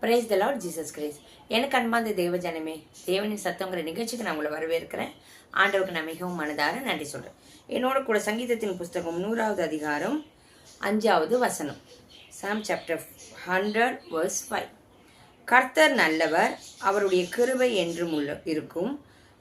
Praise the lord Jesus Christ எனக்கு அன்பார்ந்த தேவ ஜனமே தேவனின் சத்தங்கிற நிகழ்ச்சிக்கு நான் உங்களை வரவேற்கிறேன். ஆண்டவருக்கு நான் மிகவும் மனதார நன்றி சொல்கிறேன் என்னோட கூட சங்கீதத்தின் புஸ்தகம் நூறாவது அதிகாரம் அஞ்சாவது வசனம். Psalm chapter hundred verse five கர்த்தர் நல்லவர் அவருடைய கிருவை என்றும் உள்ள இருக்கும்.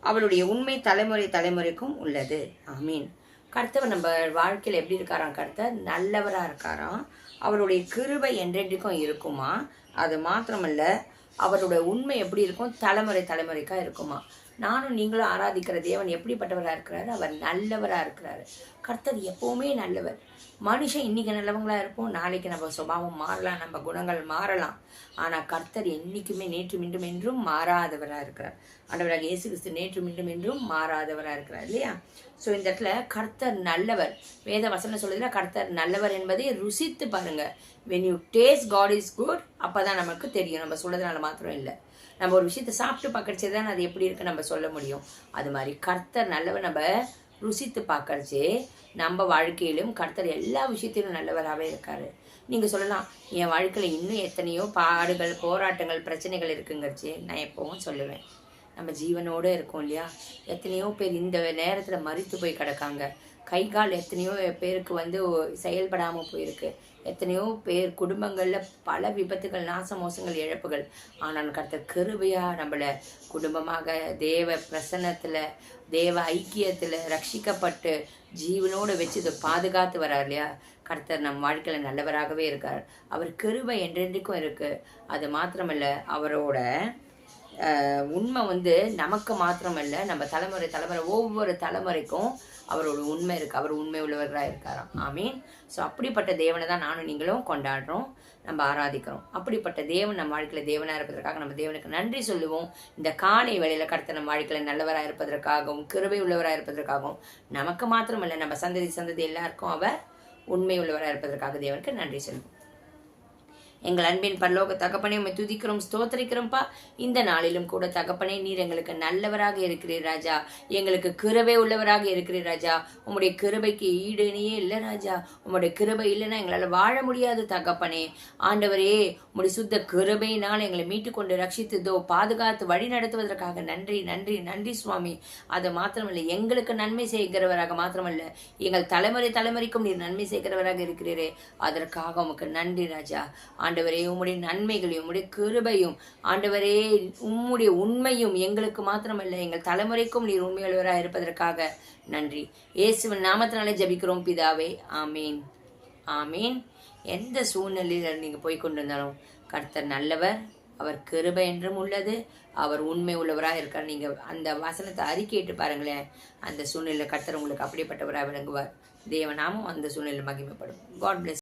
அவருடைய உண்மை தலைமுறை தலைமுறைக்கும் உள்ளது. ஆமீன் கர்த்தவர் நம்ம வாழ்க்கையில் எப்படி இருக்காராம்? கர்த்தர் நல்லவராக இருக்காராம். அவருடைய கிருபை என்றென்றைக்கும் இருக்குமா? அது மாத்திரமல்ல அவரோட உண்மை எப்படி இருக்கும்? தலைமுறை தலைமுறைக்காக இருக்குமா? நானும் நீங்களும் ஆராதிக்கிற தேவன் எப்படிப்பட்டவராக இருக்கிறாரு? அவர் நல்லவராக இருக்கிறாரு. கர்த்தர் எப்போவுமே நல்லவர். மனுஷன் இன்னைக்கு நல்லவங்களாக இருப்போம். நாளைக்கு நம்ம சுபாவம் மாறலாம். நம்ம குணங்கள் மாறலாம். ஆனால் கர்த்தர் என்றைக்குமே நேற்று மீண்டும் என்றும் மாறாதவராக இருக்கிறார். ஆண்டவராக இயேசு கிறிஸ்து நேற்று மீண்டும் என்றும் மாறாதவராக இருக்கிறார் இல்லையா? ஸோ இந்த இடத்துல கர்த்தர் நல்லவர். வேத வசனம் சொல்லுதுன்னா கர்த்தர் நல்லவர் என்பதை ருசித்து பாருங்கள் when you taste God is good அப்போ தான் நமக்கு தெரியும். நம்ம சொல்கிறதுனால மாத்திரம் இல்லை. நம்ம ஒரு விஷயத்த சாப்பிட்டு பார்க்கறச்சே தான் அது எப்படி இருக்கு நம்ம சொல்ல முடியும். அது மாதிரி கர்த்தர் நல்லவர் நம்ம ருசித்து பார்க்கறச்சே நம்ம வாழ்க்கையிலும் கர்த்தர் எல்லா விஷயத்திலும் நல்லவராகவே இருக்காரு. நீங்கள் சொல்லலாம் என் வாழ்க்கையில் இன்னும் எத்தனையோ பாடுகள் போராட்டங்கள் பிரச்சனைகள் இருக்குங்கிறச்சு நான் எப்பவும் சொல்லுவேன். நம்ம ஜீவனோடு இருக்கோம் இல்லையா? எத்தனையோ பேர் இந்த நேரத்தில் மறித்து போய் கிடக்காங்க. கை கால் எத்தனையோ பேருக்கு வந்து செயல்படாமல் போயிருக்கு. எத்தனையோ பேர் குடும்பங்களில் பல விபத்துகள் நாச மோசங்கள் இழப்புகள். ஆனால் கர்த்தர் கிருபையாக நம்மளை குடும்பமாக தேவ பிரசன்னத்தில் தேவ ஐக்கியத்தில் ரட்சிக்கப்பட்டு ஜீவனோடு வச்சு இதை பாதுகாத்து வரார் இல்லையா? கர்த்தர் நம் வாழ்க்கையில் நல்லவராகவே இருக்கார். அவர் கிருபை என்றென்றைக்கும் இருக்குது அது மாத்திரமல்ல அவரோட உண்மை வந்து நமக்கு மாத்திரமல்ல நம்ம தலைமுறை தலைமுறை ஒவ்வொரு தலைமுறைக்கும் அவரோட உண்மை இருக்கு அவர் உண்மை உள்ளவராக இருக்காராம். ஆமீன். ஸோ அப்படிப்பட்ட தேவனை தான் நானும் நீங்களும் கொண்டாடுறோம் நம்ம ஆராதிக்கிறோம். அப்படிப்பட்ட தேவன் நம்ம வாழ்க்கையில் தேவனாக இருப்பதற்காக நம்ம தேவனுக்கு நன்றி சொல்லுவோம். இந்த காலை வேலையில் கடத்த நம்ம வாழ்க்கையில் நல்லவராக இருப்பதற்காகவும் கிருபை உள்ளவராக இருப்பதற்காகவும் நமக்கு மாத்திரமல்ல நம்ம சந்ததி சந்ததி எல்லாருக்கும் அவர் உண்மை உள்ளவராக இருப்பதற்காக தேவனுக்கு நன்றி சொல்லுவோம். எங்கள் அன்பின் பல்லோக தகப்பனே உண்மை துதிக்கிறோம் ஸ்தோத்தரிக்கிறோம்ப்பா இந்த நாளிலும் கூட தகப்பனே நீர் எங்களுக்கு நல்லவராக இருக்கிறீர் ராஜா. எங்களுக்கு கிருபை உள்ளவராக இருக்கிறீர் ராஜா. உங்களுடைய கிருபைக்கு ஈடுனையே இல்லை ராஜா. உங்களுடைய கிருபை இல்லைன்னா எங்களால் வாழ முடியாது தகப்பனே. ஆண்டவரே உங்களுடைய சுத்த கிருபையினால் எங்களை மீட்டுக்கொண்டு ரட்சித்ததோ பாதுகாத்து வழி நடத்துவதற்காக நன்றி நன்றி நன்றி சுவாமி. அது மாத்திரமல்ல எங்களுக்கு நன்மை செய்கிறவராக மாத்திரமல்ல எங்கள் தலைமுறை தலைமுறைக்கும் நீர் நன்மை செய்கிறவராக இருக்கிறீரே. அதற்காக உமக்கு நன்றி ராஜா. ஆண்டவரே உம்முடைய நன்மைகளையும் உம்முடைய கிருபையும் ஆண்டவரே உம்முடைய உண்மையும் எங்களுக்கு மாத்திரமல்ல எங்கள் தலைமுறைக்கும் நீர் உண்மையுள்ளவராக இருப்பதற்காக நன்றி. இயேசுவின் நாமத்தினாலே ஜெபிக்கிறோம் பிதாவே. ஆமீன். ஆமீன். எந்த சூழ்நிலையில் நீங்கள் போய் கொண்டிருந்தாலும் கர்த்தர் நல்லவர் அவர் கிருபை என்றும் உள்ளது அவர் உண்மை உள்ளவராக இருக்கார். நீங்கள் அந்த வசனத்தை அறிக்கையிட்டு பாருங்களேன். அந்த சூழ்நிலையில் கர்த்தர் உங்களுக்கு அப்படிப்பட்டவராக விளங்குவார். தேவநாமம் அந்த சூழ்நிலையில் மகிமைப்படும். God plus